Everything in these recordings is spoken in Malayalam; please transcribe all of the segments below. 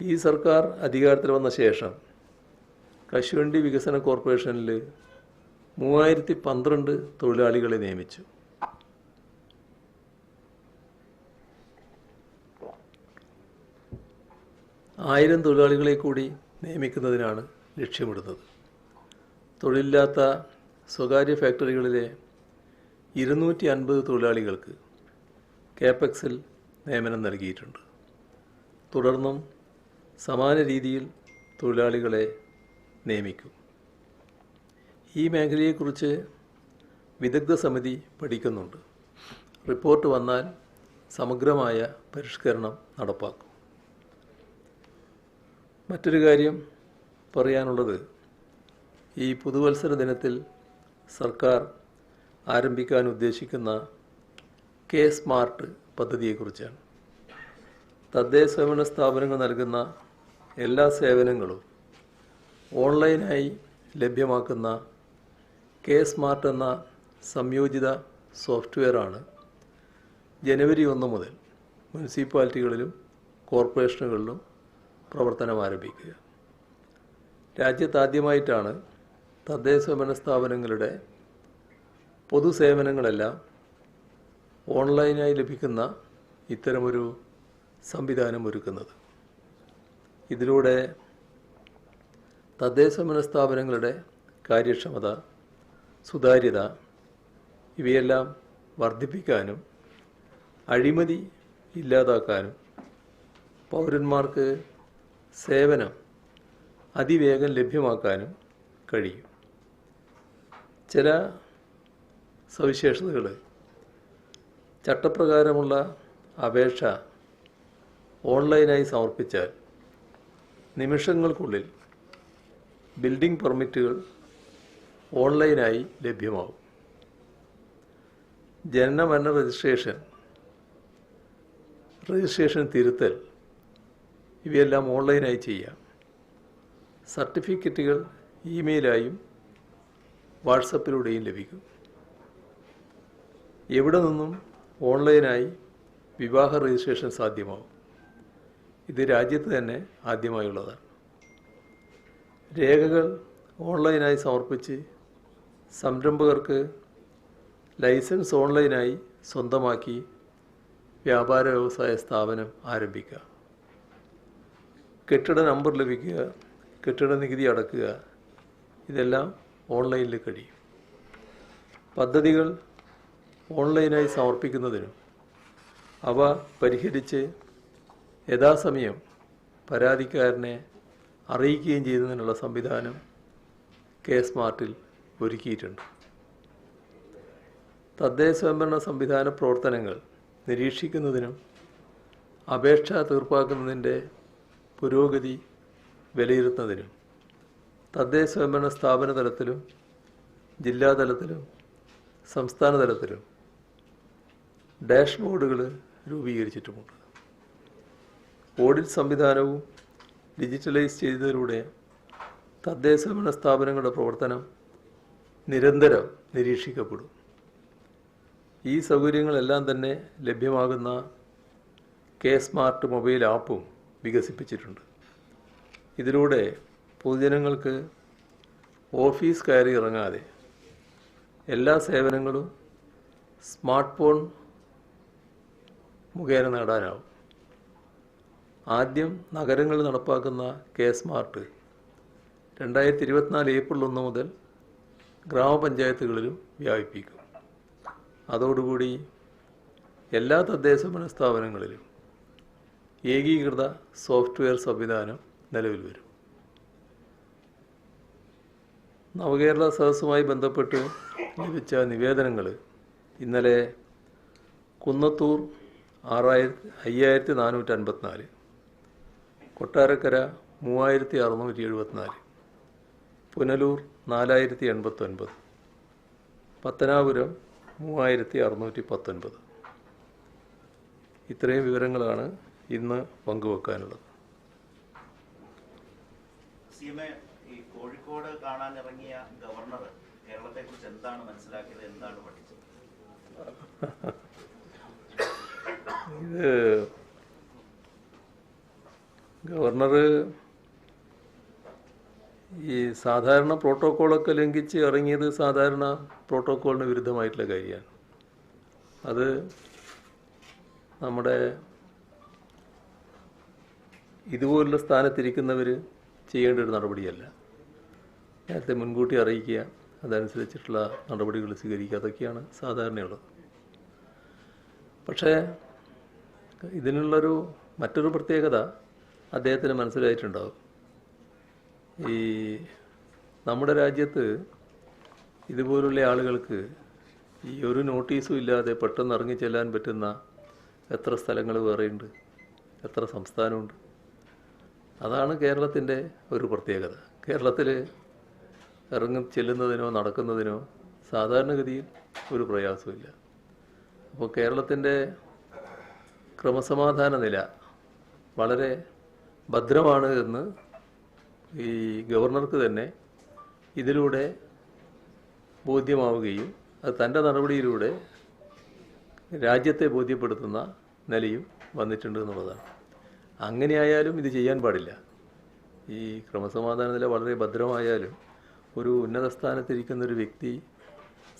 ഈ സർക്കാർ അധികാരത്തിൽ വന്ന ശേഷം കശുവണ്ടി വികസന കോർപ്പറേഷനിൽ മൂവായിരത്തി പന്ത്രണ്ട് തൊഴിലാളികളെ നിയമിച്ചു. ആയിരം തൊഴിലാളികളെ കൂടി നിയമിക്കുന്നതിനാണ് ലക്ഷ്യമിടുന്നത്. തൊഴിലില്ലാത്ത സ്വകാര്യ ഫാക്ടറികളിലെ ഇരുന്നൂറ്റി അൻപത് തൊഴിലാളികൾക്ക് കേപെക്സിൽ നിയമനം നൽകിയിട്ടുണ്ട്. തുടർന്നും സമാന രീതിയിൽ തൊഴിലാളികളെ നിയമിക്കും. ഈ മേഖലയെക്കുറിച്ച് വിദഗ്ധ സമിതി പഠിക്കുന്നുണ്ട്. റിപ്പോർട്ട് വന്നാൽ സമഗ്രമായ പരിഷ്കരണം നടപ്പാക്കും. മറ്റൊരു കാര്യം പറയാനുള്ളത് ഈ പുതുവത്സര ദിനത്തിൽ സർക്കാർ ആരംഭിക്കാൻ ഉദ്ദേശിക്കുന്ന കെ സ്മാർട്ട് പദ്ധതിയെക്കുറിച്ചാണ്. തദ്ദേശ സ്വയംഭരണ സ്ഥാപനങ്ങൾ നൽകുന്ന എല്ലാ സേവനങ്ങളും ഓൺലൈനായി ലഭ്യമാക്കുന്ന കെ സ്മാർട്ട് എന്ന സംയോജിത സോഫ്റ്റ്വെയറാണ്. ജനുവരി ഒന്ന് മുതൽ മുനിസിപ്പാലിറ്റികളിലും കോർപ്പറേഷനുകളിലും പ്രവർത്തനം ആരംഭിക്കുക. രാജ്യത്താദ്യമായിട്ടാണ് തദ്ദേശ സ്വയംഭരണ സ്ഥാപനങ്ങളുടെ പൊതുസേവനങ്ങളെല്ലാം ഓൺലൈനായി ലഭിക്കുന്ന ഇത്തരമൊരു സംവിധാനം ഒരുക്കുന്നത്. ഇതിലൂടെ തദ്ദേശ മനസ്ഥാപനങ്ങളുടെ സ്ഥാപനങ്ങളുടെ കാര്യക്ഷമത സുതാര്യത ഇവയെല്ലാം വർദ്ധിപ്പിക്കാനും അഴിമതി ഇല്ലാതാക്കാനും പൗരന്മാർക്ക് സേവനം അതിവേഗം ലഭ്യമാക്കാനും കഴിയും. ചില സവിശേഷതകൾ ചട്ടപ്രകാരമുള്ള അപേക്ഷ ഓൺലൈനായി സമർപ്പിച്ചാൽ നിമിഷങ്ങൾക്കുള്ളിൽ ബിൽഡിംഗ് പെർമിറ്റുകൾ ഓൺലൈനായി ലഭ്യമാവും. ജനനമരണ രജിസ്ട്രേഷൻ രജിസ്ട്രേഷൻ തിരുത്തൽ ഇവയെല്ലാം ഓൺലൈനായി ചെയ്യാം. സർട്ടിഫിക്കറ്റുകൾ ഇമെയിലായും വാട്സപ്പിലൂടെയും ലഭിക്കും. എവിടെ നിന്നും ഓൺലൈനായി വിവാഹ രജിസ്ട്രേഷൻ സാധ്യമാവും? ഇത് രാജ്യത്ത് തന്നെ ആദ്യമായുള്ളതാണ്. രേഖകൾ ഓൺലൈനായി സമർപ്പിച്ച് സംരംഭകർക്ക് ലൈസൻസ് ഓൺലൈനായി സ്വന്തമാക്കി വ്യാപാര വ്യവസായ സ്ഥാപനം ആരംഭിക്കുക. കെട്ടിട നമ്പർ ലഭിക്കുക കെട്ടിട നികുതി അടക്കുക ഇതെല്ലാം ഓൺലൈനിൽ കഴിയും. പദ്ധതികൾ ഓൺലൈനായി സമർപ്പിക്കുന്നതിനും അവ പരിഹരിച്ച് യഥാസമയം പരാതിക്കാരനെ അറിയിക്കുകയും ചെയ്യുന്നതിനുള്ള സംവിധാനം കെ സ്മാർട്ടിൽ ഒരുക്കിയിട്ടുണ്ട്. തദ്ദേശ സ്വയംഭരണ സംവിധാന പ്രവർത്തനങ്ങൾ നിരീക്ഷിക്കുന്നതിനും അപേക്ഷ തീർപ്പാക്കുന്നതിന്റെ പുരോഗതി വിലയിരുത്തുന്നതിനും തദ്ദേശ സ്വയംഭരണ സ്ഥാപന തലത്തിലും ജില്ലാതലത്തിലും സംസ്ഥാന തലത്തിലും ഡാഷ്ബോർഡുകൾ രൂപീകരിച്ചിട്ടുമുണ്ട്. ഓഡിറ്റ് സംവിധാനവും ഡിജിറ്റലൈസ് ചെയ്തതിലൂടെ തദ്ദേശ ഭരണ സ്ഥാപനങ്ങളുടെ പ്രവർത്തനം നിരന്തരം നിരീക്ഷിക്കപ്പെടും. ഈ സൗകര്യങ്ങളെല്ലാം തന്നെ ലഭ്യമാകുന്ന കെ സ്മാർട്ട് മൊബൈൽ ആപ്പും വികസിപ്പിച്ചിട്ടുണ്ട്. ഇതിലൂടെ പൊതുജനങ്ങൾക്ക് ഓഫീസ് കയറി ഇറങ്ങാതെ എല്ലാ സേവനങ്ങളും സ്മാർട്ട് ഫോൺ മുഖേന നേടാനാവും. ആദ്യം നഗരങ്ങളിൽ നടപ്പാക്കുന്ന കെ സ്മാർട്ട്. രണ്ടായിരത്തി ഇരുപത്തിനാല് ഏപ്രിൽ ഒന്ന് മുതൽ ഗ്രാമപഞ്ചായത്തുകളിലും വ്യാപിപ്പിക്കും. അതോടുകൂടി എല്ലാ തദ്ദേശ ഭരണ സ്ഥാപനങ്ങളിലും ഏകീകൃത സോഫ്റ്റ്വെയർ സംവിധാനം നിലവിൽ വരും. നവകേരള സദസ്സുമായി ബന്ധപ്പെട്ട് ലഭിച്ച നിവേദനങ്ങൾ ഇന്നലെ കുന്നത്തൂർ ആറായിരത്തി അയ്യായിരത്തി നാനൂറ്റി അൻപത്തിനാല്. കൊട്ടാരക്കര മൂവായിരത്തി അറുന്നൂറ്റി എഴുപത്തിനാല്. പുനലൂർ നാലായിരത്തി എൺപത്തൊൻപത് പത്തനാപുരം മൂവായിരത്തി അറുന്നൂറ്റി പത്തൊൻപത് ഇത്രയും വിവരങ്ങളാണ് ഇന്ന് പങ്കുവെക്കാനുള്ളത്. ഈ കോഴിക്കോട് കാണാനിറങ്ങിയ ഗവർണർ കേരളത്തെക്കുറിച്ച് എന്താണ് മനസ്സിലാക്കിയത്? എന്താണ് പഠിച്ചത്? ഇത് ഗവർണർ ഈ സാധാരണ പ്രോട്ടോക്കോളൊക്കെ ലംഘിച്ച് ഇറങ്ങിയത് സാധാരണ പ്രോട്ടോക്കോളിന് വിരുദ്ധമായിട്ടുള്ള കാര്യമാണ്. അത് നമ്മുടെ ഇതുപോലുള്ള സ്ഥാനത്തിരിക്കുന്നവർ ചെയ്യേണ്ട ഒരു നടപടിയല്ല. നേരത്തെ മുൻകൂട്ടി അറിയിക്കുക അതനുസരിച്ചിട്ടുള്ള നടപടികൾ സ്വീകരിക്കുക അതൊക്കെയാണ് സാധാരണയുള്ളത്. പക്ഷേ ഇതിനുള്ളൊരു മറ്റൊരു പ്രത്യേകത അദ്ദേഹത്തിന് മനസ്സിലായിട്ടുണ്ടാവും. ഈ നമ്മുടെ രാജ്യത്ത് ഇതുപോലുള്ള ആളുകൾക്ക് ഈ ഒരു നോട്ടീസും ഇല്ലാതെ പെട്ടെന്ന് ഇറങ്ങി ചെല്ലാൻ പറ്റുന്ന എത്ര സ്ഥലങ്ങൾ വേറെയുണ്ട് എത്ര സംസ്ഥാനമുണ്ട്. അതാണ് കേരളത്തിന്റെ ഒരു പ്രത്യേകത. കേരളത്തിൽ ഇറങ്ങി ചെല്ലുന്നതിനോ നടക്കുന്നതിനോ സാധാരണഗതിയിൽ ഒരു പ്രയാസമില്ല അപ്പോൾ കേരളത്തിന്റെ ക്രമസമാധാന നില വളരെ ഭദ്രമാണ് എന്ന് ഈ ഗവർണർക്ക് തന്നെ ഇതിലൂടെ ബോധ്യമാവുകയും അത് തന്റെ നടപടിയിലൂടെ രാജ്യത്തെ ബോധ്യപ്പെടുത്തുന്ന നിലയും വന്നിട്ടുണ്ട് എന്നുള്ളതാണ്. അങ്ങനെയായാലും ഇത് ചെയ്യാൻ പാടില്ല. ഈ ക്രമസമാധാന നില വളരെ ഭദ്രമായാലും ഒരു ഉന്നത സ്ഥാനത്തിരിക്കുന്ന ഒരു വ്യക്തി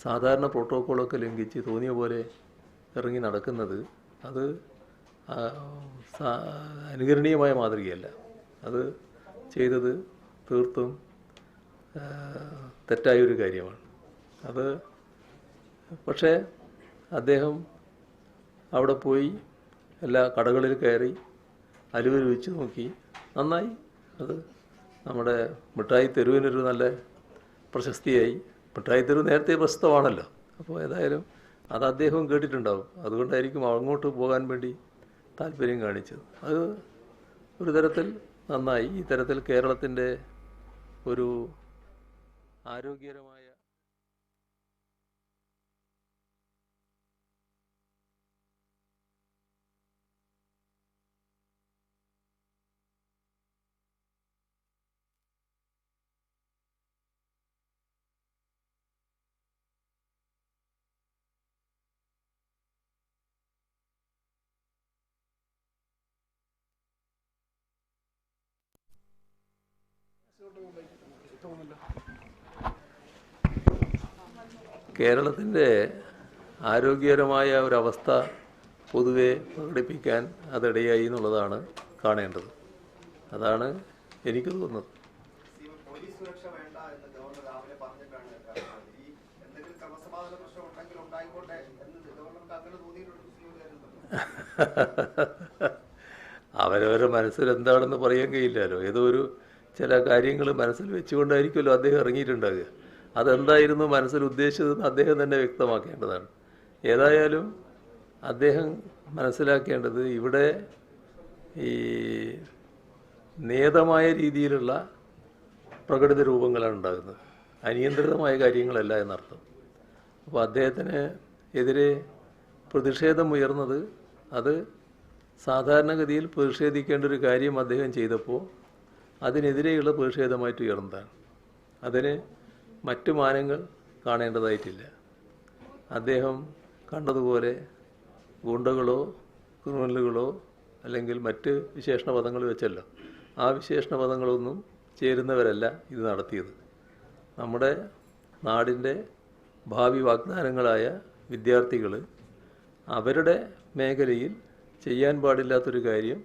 സാധാരണ പ്രോട്ടോക്കോളൊക്കെ ലംഘിച്ച് തോന്നിയ പോലെ ഇറങ്ങി നടക്കുന്നത് അത് അനുകരണീയമായ മാതൃകയല്ല. അത് ചെയ്തത് തീർത്തും തെറ്റായ തെറ്റായൊരു കാര്യമാണ്. അത് പക്ഷേ അദ്ദേഹം അവിടെ പോയി എല്ലാ കടകളിൽ കയറി അലുവ രുചിച്ച് നോക്കി. നന്നായി. അത് നമ്മുടെ മിഠായി തെരുവിനൊരു നല്ല പ്രശസ്തിയായി. മിഠായി തെരുവ് നേരത്തെ പ്രശസ്തമാണല്ലോ. അപ്പോൾ ഏതായാലും അത് അദ്ദേഹവും കേട്ടിട്ടുണ്ടാവും. അതുകൊണ്ടായിരിക്കും അങ്ങോട്ട് പോകാൻ വേണ്ടി താല്പര്യം കാണിച്ചത്. അത് ഒരു തരത്തിൽ നന്നായി ഈ തരത്തിൽ കേരളത്തിന്റെ ഒരു ആരോഗ്യകരമായ കേരളത്തിന്റെ ആരോഗ്യകരമായ ഒരവസ്ഥ പൊതുവെ പ്രകടിപ്പിക്കാൻ അതിടയായി എന്നുള്ളതാണ് കാണേണ്ടത്. അതാണ് എനിക്ക് തോന്നുന്നത്. അവരവരുടെ മനസ്സിൽ എന്താണെന്ന് പറയാൻ കഴിയില്ലല്ലോ. ഏതോ ഒരു ചില കാര്യങ്ങൾ മനസ്സിൽ വെച്ചുകൊണ്ടായിരിക്കുമല്ലോ അദ്ദേഹം ഇറങ്ങിയിട്ടുണ്ടാകുക അതെന്തായിരുന്നു മനസ്സിൽ ഉദ്ദേശിച്ചതെന്ന് അദ്ദേഹം തന്നെ വ്യക്തമാക്കേണ്ടതാണ്. ഏതായാലും അദ്ദേഹം മനസ്സിലാക്കേണ്ടത് ഇവിടെ ഈ നിയതമായ രീതിയിലുള്ള പ്രകടിത രൂപങ്ങളാണ് ഉണ്ടാകുന്നത്. അനിയന്ത്രിതമായ കാര്യങ്ങളല്ല എന്നർത്ഥം. അപ്പോൾ അദ്ദേഹത്തിന് എതിരെ പ്രതിഷേധം ഉയർന്നത് അത് സാധാരണഗതിയിൽ പ്രതിഷേധിക്കേണ്ട ഒരു കാര്യം അദ്ദേഹം ചെയ്തപ്പോൾ അതിനെതിരെയുള്ള പ്രതിഷേധമായിട്ട് ഉയർന്നതാണ് അതിന് മറ്റു മാനങ്ങൾ കാണേണ്ടതായിട്ടില്ല. അദ്ദേഹം കണ്ടതുപോലെ ഗുണ്ടകളോ ക്രിമിനലുകളോ അല്ലെങ്കിൽ മറ്റ് വിശേഷണ പദങ്ങൾ വെച്ചല്ലോ. ആ വിശേഷണ പദങ്ങളൊന്നും ചേരുന്നവരല്ല ഇത് നടത്തിയത്. നമ്മുടെ നാടിന്റെ ഭാവി വാഗ്ദാനങ്ങളായ വിദ്യാർത്ഥികൾ അവരുടെ മേഖലയിൽ ചെയ്യാൻ പാടില്ലാത്തൊരു കാര്യം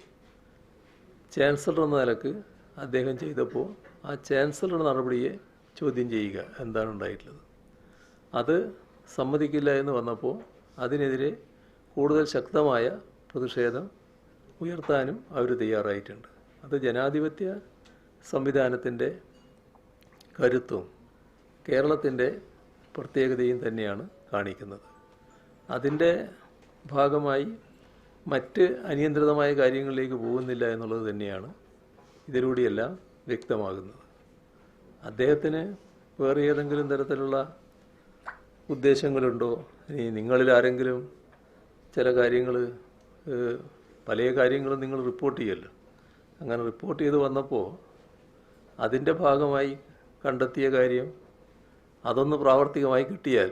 ചാൻസലർ എന്ന നിലയ്ക്ക് അദ്ദേഹം ചെയ്തപ്പോൾ ആ ചാൻസലറുടെ നടപടിയെ ചോദ്യം ചെയ്യുക എന്താണ് ഉണ്ടായിട്ടുള്ളത്. അത് സമ്മതിക്കില്ല എന്ന് വന്നപ്പോൾ അതിനെതിരെ കൂടുതൽ ശക്തമായ പ്രതിഷേധം ഉയർത്താനും അവർ തയ്യാറായിട്ടുണ്ട്. അത് ജനാധിപത്യ സംവിധാനത്തിന്റെ കരുത്തും കേരളത്തിന്റെ പ്രത്യേകതയും തന്നെയാണ് കാണിക്കുന്നത്. അതിന്റെ ഭാഗമായി മറ്റ് അനിയന്ത്രിതമായ കാര്യങ്ങളിലേക്ക് പോകുന്നില്ല എന്നുള്ളത് തന്നെയാണ് ഇതിലൂടെയെല്ലാം വ്യക്തമാകുന്നത്. അദ്ദേഹത്തിന് വേറെ ഏതെങ്കിലും തരത്തിലുള്ള ഉദ്ദേശങ്ങളുണ്ടോ? ഇനി നിങ്ങളിൽ ആരെങ്കിലും ചില കാര്യങ്ങൾ പല കാര്യങ്ങളും നിങ്ങൾ റിപ്പോർട്ട് ചെയ്യല്ലോ. അങ്ങനെ റിപ്പോർട്ട് ചെയ്ത് വന്നപ്പോൾ അതിന്റെ ഭാഗമായി കണ്ടെത്തിയ കാര്യം അതൊന്ന് പ്രാവർത്തികമായി കിട്ടിയാൽ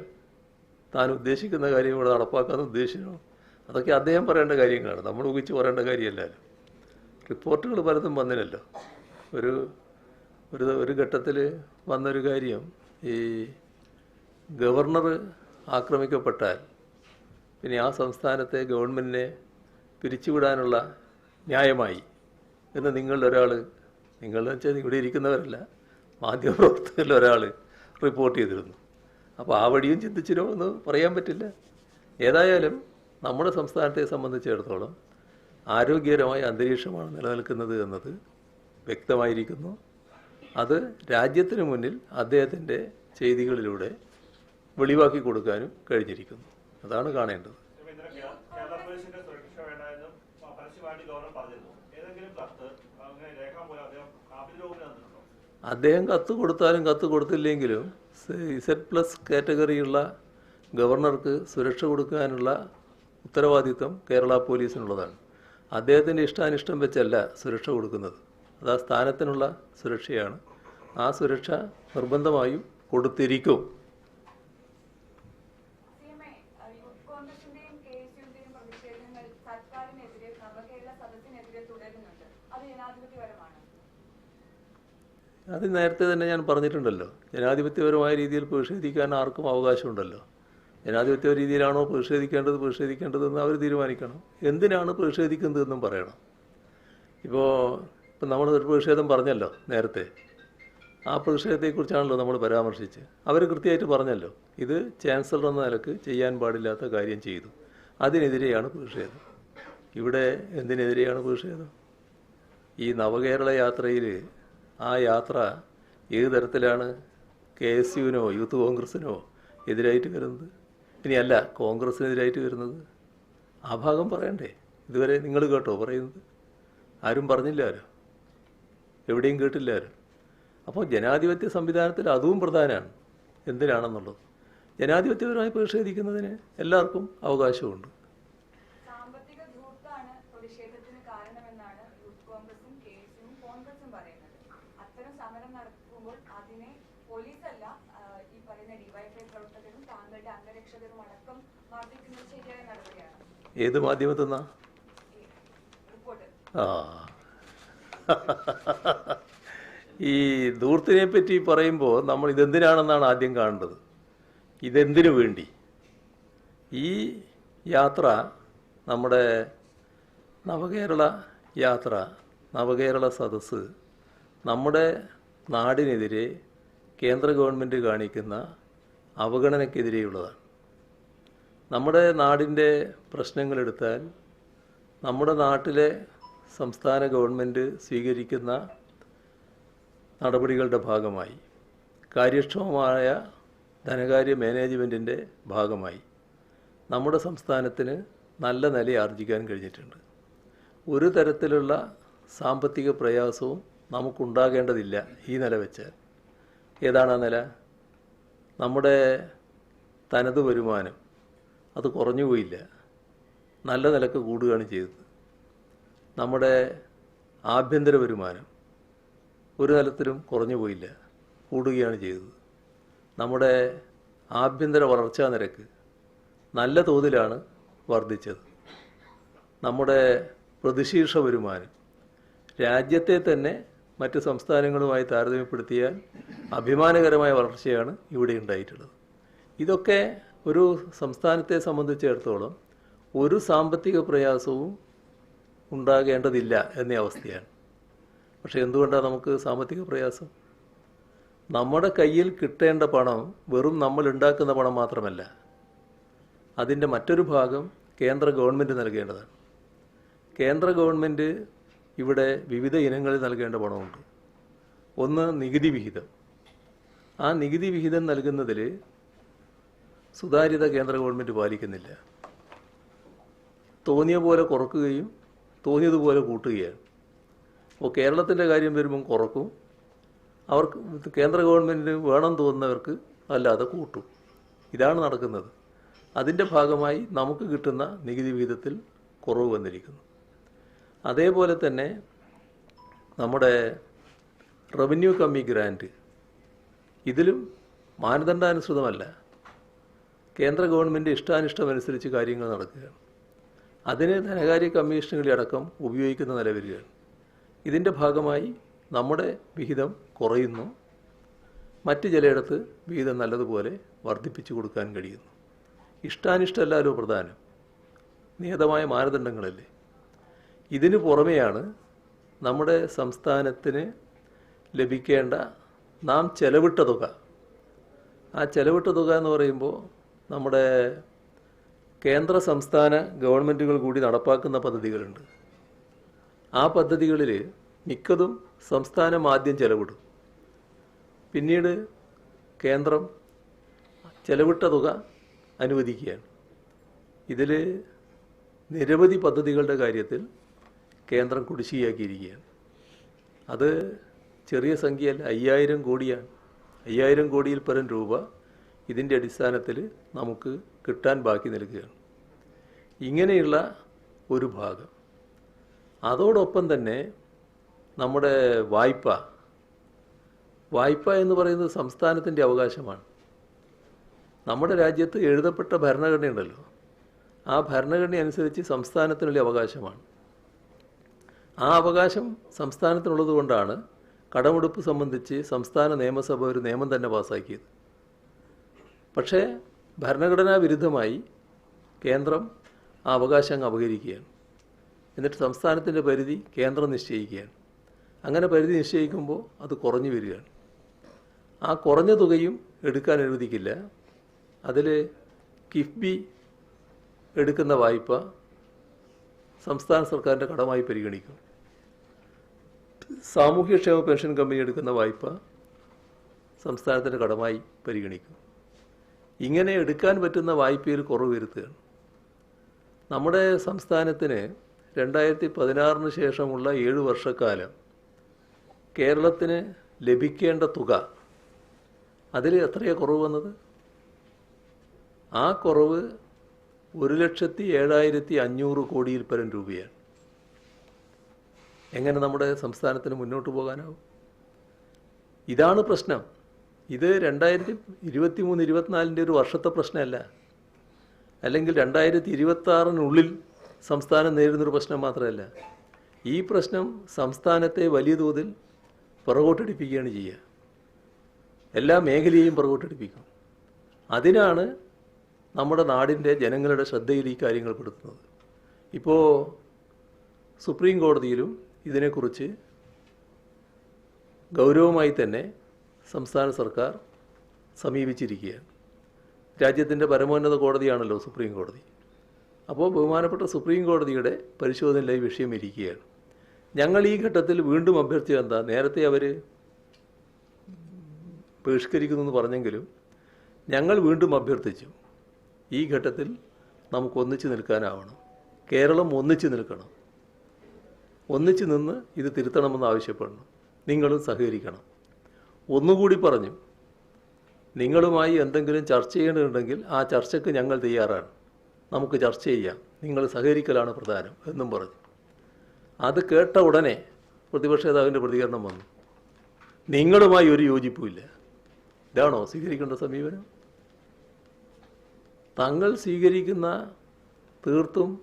താൻ ഉദ്ദേശിക്കുന്ന കാര്യം ഇവിടെ നടപ്പാക്കാൻ ഉദ്ദേശിക്കണം അതൊക്കെ അദ്ദേഹം പറയേണ്ട കാര്യങ്ങളാണ്. നമ്മൾ ഊഹിച്ച് പറയേണ്ട കാര്യമല്ലല്ലോ റിപ്പോർട്ടുകൾ പലതും വന്നില്ലല്ലോ. ഒരു ഒരു ഒരു ഘട്ടത്തിൽ വന്നൊരു കാര്യം ഈ ഗവർണർ ആക്രമിക്കപ്പെട്ടാൽ പിന്നെ ആ സംസ്ഥാനത്തെ ഗവൺമെന്റിനെ പിരിച്ചുവിടാനുള്ള ന്യായമായി എന്ന് നിങ്ങളിൽ ഒരാൾ നിങ്ങളെന്ന് വെച്ചാൽ ഇവിടെ ഇരിക്കുന്നവരല്ല മാധ്യമപ്രവർത്തകരിൽ ഒരാൾ റിപ്പോർട്ട് ചെയ്തിരുന്നു. അപ്പോൾ ആ വഴിയും ചിന്തിച്ചിരുന്നു എന്ന് പറയാൻ പറ്റില്ല. ഏതായാലും നമ്മുടെ സംസ്ഥാനത്തെ സംബന്ധിച്ചിടത്തോളം ആരോഗ്യകരമായ അന്തരീക്ഷമാണ് നിലനിൽക്കുന്നത് എന്നത് വ്യക്തമായിരിക്കുന്നു. അത് രാജ്യത്തിന് മുന്നിൽ അദ്ദേഹത്തിന്റെ ചെയ്തികളിലൂടെ വെളിവാക്കി കൊടുക്കാനും കഴിഞ്ഞിരിക്കുന്നു. അതാണ് കാണേണ്ടത്. അദ്ദേഹം കത്ത് കൊടുത്താലും കത്ത് കൊടുത്തില്ലെങ്കിലും ഇസഡ് പ്ലസ് കാറ്റഗറിയുള്ള ഗവർണർക്ക് സുരക്ഷ കൊടുക്കാനുള്ള ഉത്തരവാദിത്വം കേരള പോലീസിനുള്ളതാണ്. അദ്ദേഹത്തിന്റെ ഇഷ്ടാനിഷ്ടം വെച്ചല്ല സുരക്ഷ കൊടുക്കുന്നത്. അത് ആ സ്ഥാനത്തിനുള്ള സുരക്ഷയാണ്. ആ സുരക്ഷ നിർബന്ധമായും കൊടുത്തിരിക്കും. അത് നേരത്തെ തന്നെ ഞാൻ പറഞ്ഞിട്ടുണ്ടല്ലോ. ജനാധിപത്യപരമായ രീതിയിൽ പ്രതിഷേധിക്കാൻ ആർക്കും അവകാശമുണ്ടല്ലോ. ജനാധിപത്യ രീതിയിലാണോ പ്രതിഷേധിക്കേണ്ടത് പ്രതിഷേധിക്കേണ്ടതെന്ന് അവർ തീരുമാനിക്കണം. എന്തിനാണ് പ്രതിഷേധിക്കുന്നതെന്നും പറയണം. ഇപ്പോൾ ഇപ്പം നമ്മൾ ഒരു പ്രതിഷേധം പറഞ്ഞല്ലോ നേരത്തെ. ആ പ്രതിഷേധത്തെക്കുറിച്ചാണല്ലോ നമ്മൾ പരാമർശിച്ച് അവർ കൃത്യമായിട്ട് പറഞ്ഞല്ലോ ഇത് ചാൻസലർ എന്ന നിലയ്ക്ക് ചെയ്യാൻ പാടില്ലാത്ത കാര്യം ചെയ്തു. അതിനെതിരെയാണ് പ്രതിഷേധം. ഇവിടെ എന്തിനെതിരെയാണ് പ്രതിഷേധം? ഈ നവകേരള യാത്രയിൽ ആ യാത്ര ഏത് തരത്തിലാണ് കെ എസ് യുവിനോ യൂത്ത് കോൺഗ്രസിനോ എതിരായിട്ട് വരുന്നത്? ഇനിയല്ല കോൺഗ്രസിനെതിരായിട്ട് വരുന്നത്. ആ ഭാഗം പറയണ്ടേ? ഇതുവരെ നിങ്ങൾ കേട്ടോ പറയുന്നത്. ആരും പറഞ്ഞില്ല ആരും. എവിടെയും കേട്ടില്ല ആരും. അപ്പോൾ ജനാധിപത്യ സംവിധാനത്തിൽ അതും പ്രധാനമാണ്. എന്തിനാണെന്നുള്ളത്? ജനാധിപത്യപരമായി പ്രതിഷേധിക്കുന്നതിന് എല്ലാവർക്കും അവകാശമുണ്ട്. ഏത് മാധ്യമത്തിൽ നിന്നാ ആ. ഈ ധൂർത്തിനെ പറ്റി പറയുമ്പോൾ നമ്മൾ ഇതെന്തിനാണെന്നാണ് ആദ്യം കാണേണ്ടത്? ഇതെന്തിനു വേണ്ടി? ഈ യാത്ര നമ്മുടെ നവകേരള യാത്ര നവകേരള സദസ്സ് നമ്മുടെ നാടിനെതിരെ കേന്ദ്ര ഗവൺമെന്റ് കാണിക്കുന്ന അവഗണനയ്ക്കെതിരെയുള്ളതാണ്. നമ്മുടെ നാടിന്റെ പ്രശ്നങ്ങളെടുത്താൽ നമ്മുടെ നാട്ടിലെ സംസ്ഥാന ഗവൺമെന്റ് സ്വീകരിക്കുന്ന നടപടികളുടെ ഭാഗമായി കാര്യക്ഷമമായ ധനകാര്യ മാനേജ്മെന്റിന്റെ ഭാഗമായി നമ്മുടെ സംസ്ഥാനത്തിന് നല്ല നില ആർജിക്കാൻ കഴിഞ്ഞിട്ടുണ്ട്. ഒരു തരത്തിലുള്ള സാമ്പത്തിക പ്രയാസവും നമുക്കുണ്ടാകേണ്ടതില്ല ഈ നില വെച്ചാൽ. ഏതാണ് ആ നില? നമ്മുടെ തനത് വരുമാനം അത് കുറഞ്ഞു പോയില്ല. നല്ല നിലയ്ക്ക് കൂടുകയാണ് ചെയ്തത്. നമ്മുടെ ആഭ്യന്തര വരുമാനം ഒരു തലത്തിലും കുറഞ്ഞു പോയില്ല. കൂടുകയാണ് ചെയ്തത്. നമ്മുടെ ആഭ്യന്തര വളർച്ചാ നിരക്ക് നല്ല തോതിലാണ് വർദ്ധിച്ചത്. നമ്മുടെ പ്രതിശീർഷ വരുമാനം രാജ്യത്തെ തന്നെ മറ്റ് സംസ്ഥാനങ്ങളുമായി താരതമ്യപ്പെടുത്തിയാൽ അഭിമാനകരമായ വളർച്ചയാണ് ഇവിടെ ഉണ്ടായിട്ടുള്ളത്. ഇതൊക്കെ ഒരു സംസ്ഥാനത്തെ സംബന്ധിച്ചിടത്തോളം ഒരു സാമ്പത്തിക പ്രയാസവും ഉണ്ടാകേണ്ടതില്ല എന്ന അവസ്ഥയാണ്. പക്ഷെ എന്തുകൊണ്ടാണ് നമുക്ക് സാമ്പത്തിക പ്രയാസം? നമ്മുടെ കയ്യിൽ കിട്ടേണ്ട പണം വെറും നമ്മൾ ഉണ്ടാക്കുന്ന പണം മാത്രമല്ല അതിന്റെ മറ്റൊരു ഭാഗം കേന്ദ്ര ഗവൺമെന്റ് നൽകേണ്ടതാണ്. കേന്ദ്ര ഗവൺമെന്റ് ഇവിടെ വിവിധ ഇനങ്ങളിൽ നൽകേണ്ട പണമുണ്ട്. ഒന്ന് നികുതി വിഹിതം. ആ നികുതി വിഹിതം നൽകുന്നതിൽ സുതാര്യത കേന്ദ്ര ഗവൺമെന്റ് പാലിക്കുന്നില്ല. തോന്നിയ പോലെ കുറക്കുകയും തോന്നിയതുപോലെ കൂട്ടുകയാണ്. അപ്പോൾ കേരളത്തിന്റെ കാര്യം വരുമ്പം കുറക്കും. അവർക്ക് കേന്ദ്ര ഗവൺമെന്റിന് വേണം തോന്നുന്നവർക്ക് അല്ലാതെ കൂട്ടും. ഇതാണ് നടക്കുന്നത്. അതിന്റെ ഭാഗമായി നമുക്ക് കിട്ടുന്ന നികുതി വിഹിതത്തിൽ കുറവ് വന്നിരിക്കുന്നു. അതേപോലെ തന്നെ നമ്മുടെ റവന്യൂ കമ്മി ഗ്രാന്റ് ഇതിലും മാനദണ്ഡാനുസൃതമല്ല. കേന്ദ്ര ഗവൺമെന്റ് ഇഷ്ടാനിഷ്ടമനുസരിച്ച് കാര്യങ്ങൾ നടക്കുകയാണ്. അതിന് ധനകാര്യ കമ്മീഷനുകളെ അടക്കം ഉപയോഗിക്കുന്ന നില ഇതിന്റെ ഭാഗമായി നമ്മുടെ വിഹിതം കുറയുന്നു. മറ്റ് ചിലയിടത്ത് വിഹിതം നല്ലതുപോലെ വർദ്ധിപ്പിച്ചു കൊടുക്കാൻ കഴിയുന്നു. ഇഷ്ടാനിഷ്ടമല്ലല്ലോ പ്രധാനം? നിയതമായ മാനദണ്ഡങ്ങളല്ലേ? ഇതിനു പുറമെയാണ് നമ്മുടെ സംസ്ഥാനത്തിന് ലഭിക്കേണ്ട നാം ചെലവിട്ട തുക. ആ ചെലവിട്ട തുക എന്ന് പറയുമ്പോൾ നമ്മുടെ കേന്ദ്ര സംസ്ഥാന ഗവൺമെന്റുകൾ കൂടി നടപ്പാക്കുന്ന പദ്ധതികളുണ്ട്. ആ പദ്ധതികളിൽ മിക്കതും സംസ്ഥാനം ആദ്യം ചെലവിടും. പിന്നീട് കേന്ദ്രം ചെലവിട്ട തുക അനുവദിക്കുകയാണ്. ഇതിൽ നിരവധി പദ്ധതികളുടെ കാര്യത്തിൽ കേന്ദ്രം കുടിശ്ശികയാക്കിയിരിക്കുകയാണ്. അത് ചെറിയ സംഖ്യയല്ല അയ്യായിരം കോടിയാണ്. അയ്യായിരം കോടിയിൽ പരം രൂപ ഇതിന്റെ അടിസ്ഥാനത്തിൽ നമുക്ക് കിട്ടാൻ ബാക്കി നൽകുകയാണ്. ഇങ്ങനെയുള്ള ഒരു ഭാഗം. അതോടൊപ്പം തന്നെ നമ്മുടെ വായ്പ. വായ്പ എന്ന് പറയുന്നത് സംസ്ഥാനത്തിന്റെ അവകാശമാണ്. നമ്മുടെ രാജ്യത്ത് എഴുതപ്പെട്ട ഭരണഘടന ഉണ്ടല്ലോ. ആ ഭരണഘടന അനുസരിച്ച് സംസ്ഥാനത്തിനുള്ള അവകാശമാണ്. ആ അവകാശം സംസ്ഥാനത്തിനുള്ളത് കൊണ്ടാണ് കടമെടുപ്പ് സംബന്ധിച്ച് സംസ്ഥാന നിയമസഭ ഒരു നിയമം തന്നെ പാസ്സാക്കിയത് പക്ഷേ ഭരണഘടനാ വിരുദ്ധമായി കേന്ദ്രം ആ അവകാശം അങ്ങ് അപകരിക്കുകയാണ് എന്നിട്ട് സംസ്ഥാനത്തിന്റെ പരിധി കേന്ദ്രം നിശ്ചയിക്കുകയാണ്. അങ്ങനെ പരിധി നിശ്ചയിക്കുമ്പോൾ അത് കുറഞ്ഞു വരികയാണ്. ആ കുറഞ്ഞ തുകയും എടുക്കാൻ അനുവദിക്കില്ല. അതിൽ കിഫ്ബി എടുക്കുന്ന വായ്പ സംസ്ഥാന സർക്കാരിന്റെ കടമായി പരിഗണിക്കും. സാമൂഹ്യക്ഷേമ പെൻഷൻ കമ്പനി എടുക്കുന്ന വായ്പ സംസ്ഥാനത്തിന്റെ കടമായി പരിഗണിക്കും. ഇങ്ങനെ എടുക്കാൻ പറ്റുന്ന വായ്പയിൽ കുറവ് വരുത്തുകയാണ്. നമ്മുടെ സംസ്ഥാനത്തിന് രണ്ടായിരത്തി പതിനാറിന് ശേഷമുള്ള ഏഴ് വർഷക്കാലം കേരളത്തിന് ലഭിക്കേണ്ട തുക അതിൽ എത്രയാണ് കുറവ് വന്നത്? ആ കുറവ് ഒരു ലക്ഷത്തി ഏഴായിരത്തി അഞ്ഞൂറ് കോടിയിൽ പരം രൂപയാണ്. എങ്ങനെ നമ്മുടെ സംസ്ഥാനത്തിന് മുന്നോട്ട് പോകാനാവും? ഇതാണ് പ്രശ്നം. ഇത് രണ്ടായിരത്തി ഇരുപത്തി മൂന്ന് ഇരുപത്തിനാലിന്റെ ഒരു വർഷത്തെ പ്രശ്നമല്ല. അല്ലെങ്കിൽ രണ്ടായിരത്തി ഇരുപത്തി ആറിനുള്ളിൽ സംസ്ഥാനം നേരിടുന്നൊരു പ്രശ്നം മാത്രമല്ല. ഈ പ്രശ്നം സംസ്ഥാനത്തെ വലിയ തോതിൽ പുറകോട്ടടിപ്പിക്കുകയാണ് ചെയ്യുക. എല്ലാ മേഖലയെയും പുറകോട്ടടിപ്പിക്കും. അതിനാണ് നമ്മുടെ നാടിന്റെ ജനങ്ങളുടെ ശ്രദ്ധയിൽ ഈ കാര്യങ്ങൾ പെടുത്തുന്നത്. ഇപ്പോൾ സുപ്രീം കോടതിയിലും ഇതിനെക്കുറിച്ച് ഗൗരവമായി തന്നെ സംസ്ഥാന സർക്കാർ സമീപിച്ചിരിക്കുകയാണ്. രാജ്യത്തിന്റെ പരമോന്നത കോടതിയാണല്ലോ സുപ്രീം കോടതി. അപ്പോൾ ബഹുമാനപ്പെട്ട സുപ്രീം കോടതിയുടെ പരിശോധനയിലായി വിഷയം ഇരിക്കുകയാണ്. ഞങ്ങൾ ഈ ഘട്ടത്തിൽ വീണ്ടും അഭ്യർത്ഥിച്ചത് എന്താ? നേരത്തെ അവർ ബഹിഷ്കരിക്കുന്നു എന്ന് പറഞ്ഞെങ്കിലും ഞങ്ങൾ വീണ്ടും അഭ്യർത്ഥിച്ചു. ഈ ഘട്ടത്തിൽ നമുക്ക് ഒന്നിച്ചു നിൽക്കാനാവണം. കേരളം ഒന്നിച്ചു നിൽക്കണം. ഒന്നിച്ചു നിന്ന് ഇത് തിരുത്തണമെന്ന് ആവശ്യപ്പെടണം. നിങ്ങളും സഹകരിക്കണം. ഒന്നുകൂടി പറഞ്ഞു നിങ്ങളുമായി എന്തെങ്കിലും ചർച്ച ചെയ്യേണ്ടതുണ്ടെങ്കിൽ ആ ചർച്ചയ്ക്ക് ഞങ്ങൾ തയ്യാറാണ്. നമുക്ക് ചർച്ച ചെയ്യാം. നിങ്ങൾ സഹകരിക്കലാണ് പ്രധാനം എന്നും പറഞ്ഞു. അത് കേട്ട ഉടനെ പ്രതിപക്ഷ നേതാവിന്റെ പ്രതികരണം വന്നു. നിങ്ങളുമായി ഒരു യോജിപ്പുമില്ല. ഇതാണോ സ്വീകരിക്കേണ്ട സമീപനം? തങ്ങൾ സ്വീകരിക്കുന്ന തീർത്തും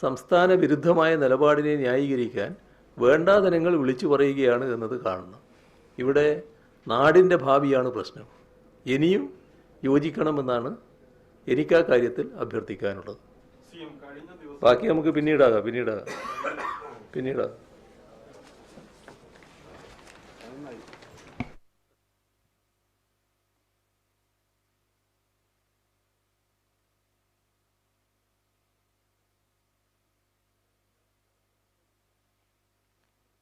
സംസ്ഥാന വിരുദ്ധമായ നിലപാടിനെ ന്യായീകരിക്കാൻ വേണ്ടാതനങ്ങൾ വിളിച്ചു പറയുകയാണ് എന്നത് കാണണം ഇവിടെ നാടിന്റെ ഭാവിയാണ് പ്രശ്നം. ഇനിയും യോജിക്കണമെന്നാണ് എനിക്ക് ആ കാര്യത്തിൽ അഭ്യർത്ഥിക്കാനുള്ളത്. ബാക്കി നമുക്ക് പിന്നീടാകാം പിന്നീടാകാം. പിന്നീടാകാം.